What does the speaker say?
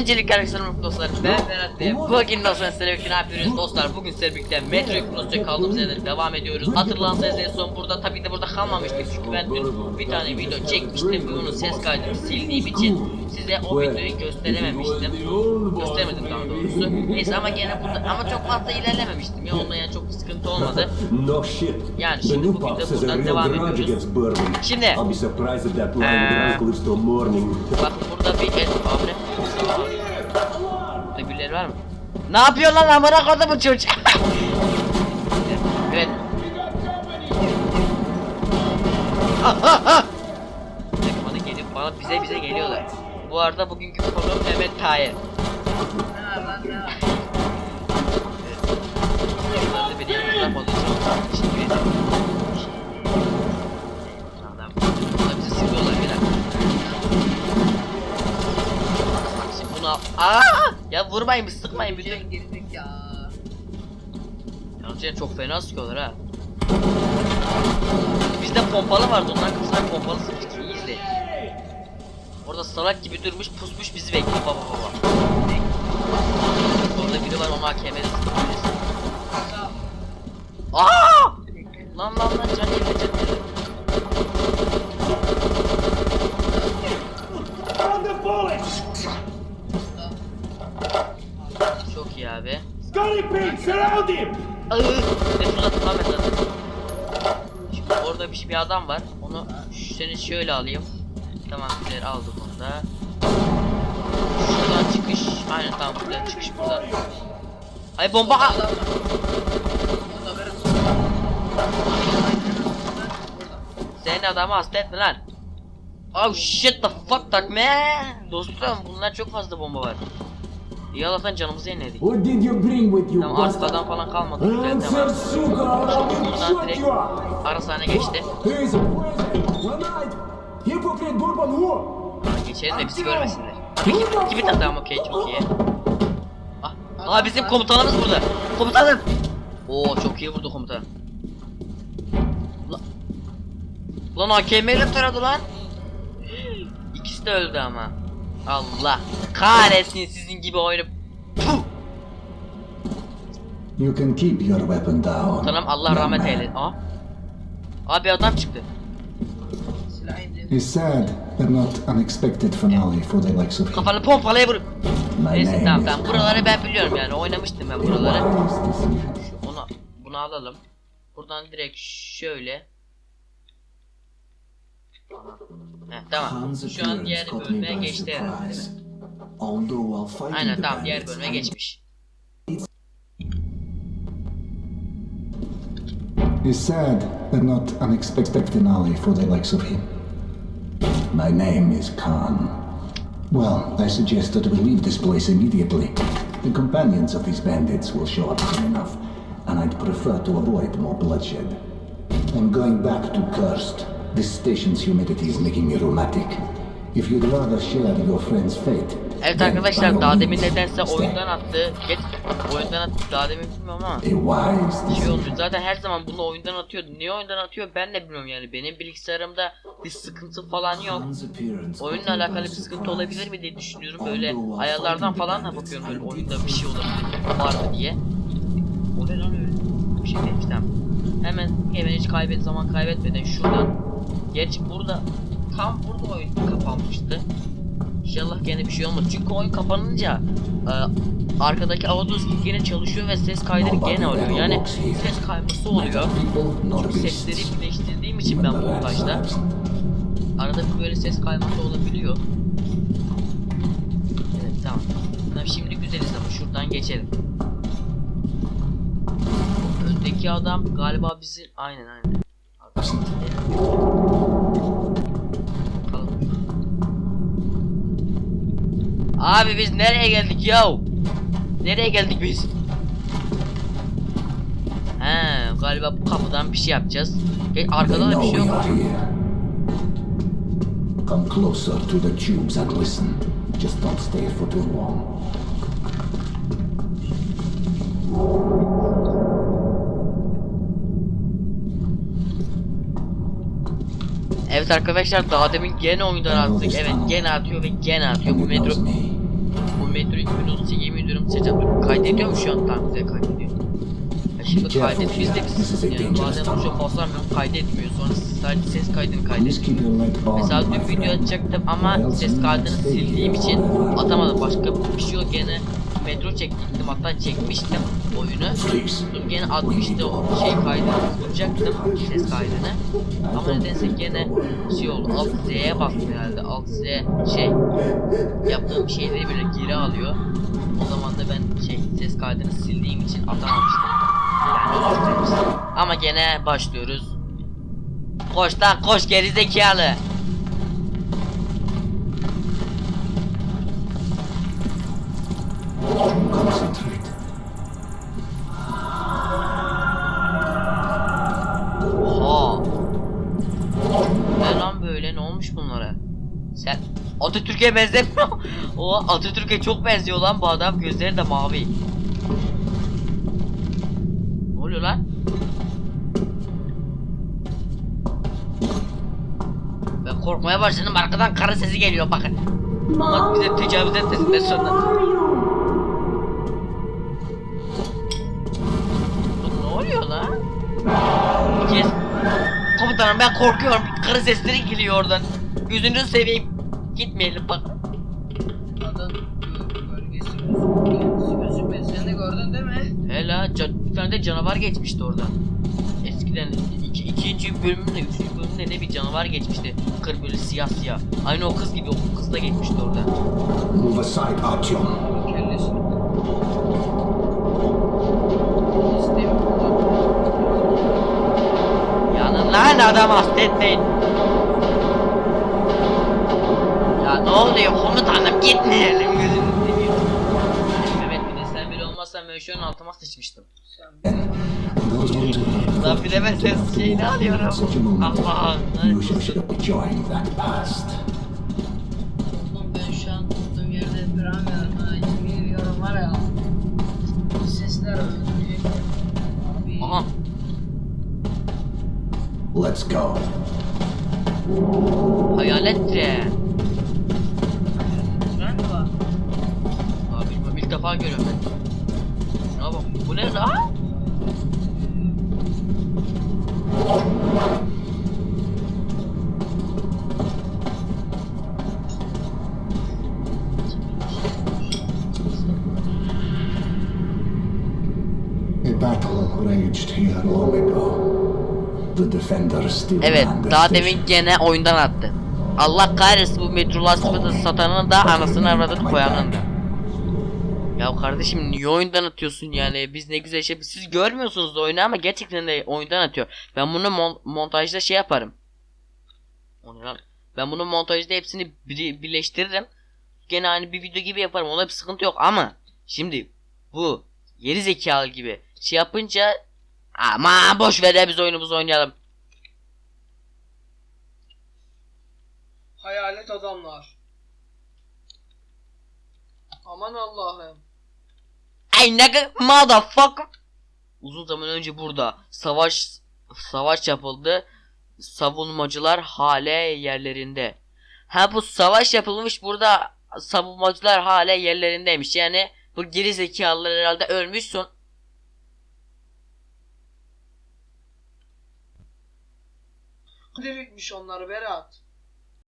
Öncelikle arkadaşlarım dostlar ben Berat ve bugün dostlar birlikte ne yapıyoruz. Dostlar bugün sizlerle birlikte Metro Cross'ta kaldığımız yerden devam ediyoruz. Hatırlarsanız en son burada tabii de burada kalmamıştık çünkü ben dün bir tane video çekmiştim ve onun ses kaydını sildiğim için size o videoyu gösterememiştim. Gösteremedim daha doğrusu. Neyse ama gene burada ama çok fazla ilerlememiştim. Ya ondan yani çok bir sıkıntı olmadı. Yani şimdi bugün de buradan devam ediyoruz. Şimdi. I'll be surprised if that Ne yapıyor lan amına koydu bu çocuk? evet. Bana geliyor, bana bize bize geliyorlar. Bu arada bugünkü konu Mehmet Tayyip. Bunlar da beni yalnızlamadığı için teşekkür ederim. Bunu. Aa! Ya vurmayın, sıkmayın bütün. Girdik ya. Yalnız yani çok fena sıkıyorlar ha. Bizde pompalı vardı onların kafasına pompalı sıkmıştık iyi izleyin. Orada salak gibi durmuş pusmuş bizi bekliyor baba baba. Orada biri var onu AKM'de sıkabiliriz. Aa! Lan lan lan can Iıı, ne fırlattın lan zaten. Şimdi orada bir, bir adam var. Onu seni şöyle alayım. Tamam güzel aldık onu da. Şuradan çıkış. Aynen tamam buradan çıkış burada. Ay bomba! Benim. Senin adamı hasta etme lan. Oh shit the fuck that man. Dostum bunlar çok fazla bomba var. İyi Allah'tan canımızı yeniledi. What did you bring with you, Tamam arkadan falan kalmadı. Güzel will Buradan direkt you up! arasane geçti. Hypocrite Bourbon who? Geçelim de bizi görmesinler. Gibi tamam okey çok iyi. Ah, Aa bizim komutanımız burada. Komutanım. Oo çok iyi vurdu komutan. Lan, lan AKM ile taradı lan. İkisi de öldü ama. Allah kahretsin sizin gibi oyunu. Puh! You can keep your weapon down. Tanrım Allah rahmet eylesin. Aa. Abi adam çıktı. It's sad, but not unexpected finale for the likes of him. Kafanı pompalaya vur. My Neyse tamam tamam buraları ben biliyorum yani oynamıştım ben buraları. Şu onu bunu alalım. Buradan direkt şöyle. Heh, tamam. Han's Şu an appearance diğer caught me bölmeye by geçti herhalde değil surprise. mi? Although while fighting Aynen the tamam diğer bandits, bölüme I geçmiş. It's sad, but not unexpected finale for the likes of him. My name is Khan. Well, I suggest that we leave this place immediately. The companions of these bandits will show up soon enough, and I'd prefer to avoid more bloodshed. I'm going back to Cursed. This station's humidity is making me rheumatic. If you'd rather share your friend's fate, Evet arkadaşlar daha demin nedense oyundan attı. Geç oyundan attı daha demin bilmiyorum ama. Wise Şey olmuyor. Zaten her zaman bunu oyundan atıyor. Niye oyundan atıyor ben de bilmiyorum yani. Benim bilgisayarımda bir sıkıntı falan yok. Oyunla alakalı bir sıkıntı olabilir mi diye düşünüyorum. Böyle ayarlardan falan da bakıyorum böyle oyunda bir şey olabilir var mı diye. O ne lan öyle? Bir şey demiş tamam. Hemen hemen hiç kaybet zaman kaybetmeden şuradan. Gerçi burada tam burada oyun kapanmıştı. İnşallah gene bir şey olmaz. Çünkü oyun kapanınca e, arkadaki Audioslink gene çalışıyor ve ses kaydını gene oluyor. Yani ses kayması oluyor. Çünkü sesleri birleştirdiğim için ben montajda arada bir böyle ses kayması olabiliyor. Evet tamam. Tamam şimdi güzeliz ama şuradan geçelim. Öndeki adam galiba bizi aynen aynen. Bakalım. Abi biz nereye geldik yo? Nereye geldik biz? He galiba bu kapıdan bir şey yapacağız. E, arkada da bir şey yok. Come closer to the tubes and listen. Just don't stay for too long. Evet arkadaşlar daha demin gene oyundan attık. Evet gene atıyor ve gene atıyor. Bu metro me. bu Metro 2038 yemin ediyorum seçeceğim. Kaydediyor mu şu an? Tamam güzel kaydediyor. Ya şimdi kaydet biz de kısıtsız yani bazen tuşa basamıyorum kaydetmiyor sonra sadece ses kaydını kaydediyor. Mesela dün video atacaktım ama ses kaydını sildiğim için atamadım. Başka bir şey yok gene metro çektim hatta çekmiştim oyunu. Dur gene atmıştı o şey kaydını tutacaktım ses kaydını. Ama nedense gene şey oldu alt Z'ye bastım herhalde alt Z şey yaptığım şeyleri böyle geri alıyor. O zaman da ben şey ses kaydını sildiğim için atamamıştım. Yani dilerim. Ama gene başlıyoruz. Koş lan koş gerizekalı. Concentrate. Oha. Ne lan böyle ne olmuş bunlara? Sen Atatürk'e benzemiyor. o Atatürk'e çok benziyor lan bu adam. Gözleri de mavi. Ne oluyor lan? Ben korkmaya başladım. Arkadan karı sesi geliyor bakın. Ama bize tecavüz etmesinler sonra. Kes. Komutanım ben korkuyorum. Karı sesleri geliyor oradan. Gözünüzü seveyim. Gitmeyelim bak. Adam bölgesi. Sen de gördün değil mi? Hela can, bir tane de canavar geçmişti oradan. Eskiden iki, ikinci bölümünde, üçüncü bölümünde ne bir canavar geçmişti. Kır böyle siyah siyah. Aynı o kız gibi o kız da geçmişti oradan. Move aside, Artyom. Kellesini. Lan adam hasta etmeyin. Ya ne oluyor komutanım gitmeyelim gözünü seveyim. Mehmet bir de sen bile olmazsan ben şu an altıma sıçmıştım. Lan bir de ben ses şeyini alıyorum. such a moment, Allah you should enjoy that past. Oğlum ben şu an olduğum yerde duramıyorum Let's go. hayalet tren. Mi var? Abi bilmem ilk defa görüyorum ben. Şuna bak bu ne lan? A battle raged here long ago. Evet daha demin gene oyundan attı. Allah kahretsin bu metrolaşmada satanın da anasını avradını koyanın da. Ya kardeşim niye oyundan atıyorsun yani biz ne güzel şey siz görmüyorsunuz oyunu ama gerçekten de oyundan atıyor. Ben bunu mon- montajda şey yaparım. Ben bunu montajda hepsini bir- birleştiririm. Gene hani bir video gibi yaparım ona bir sıkıntı yok ama şimdi bu geri zekalı gibi şey yapınca ama boş ver biz oyunumuzu oynayalım. Hayalet adamlar. Aman Allah'ım. Ay ne motherfucker. Uzun zaman önce burada savaş savaş yapıldı. Savunmacılar hale yerlerinde. Ha bu savaş yapılmış burada savunmacılar hale yerlerindeymiş. Yani bu geri zekalılar herhalde ölmüş son. Diriltmiş onları Berat.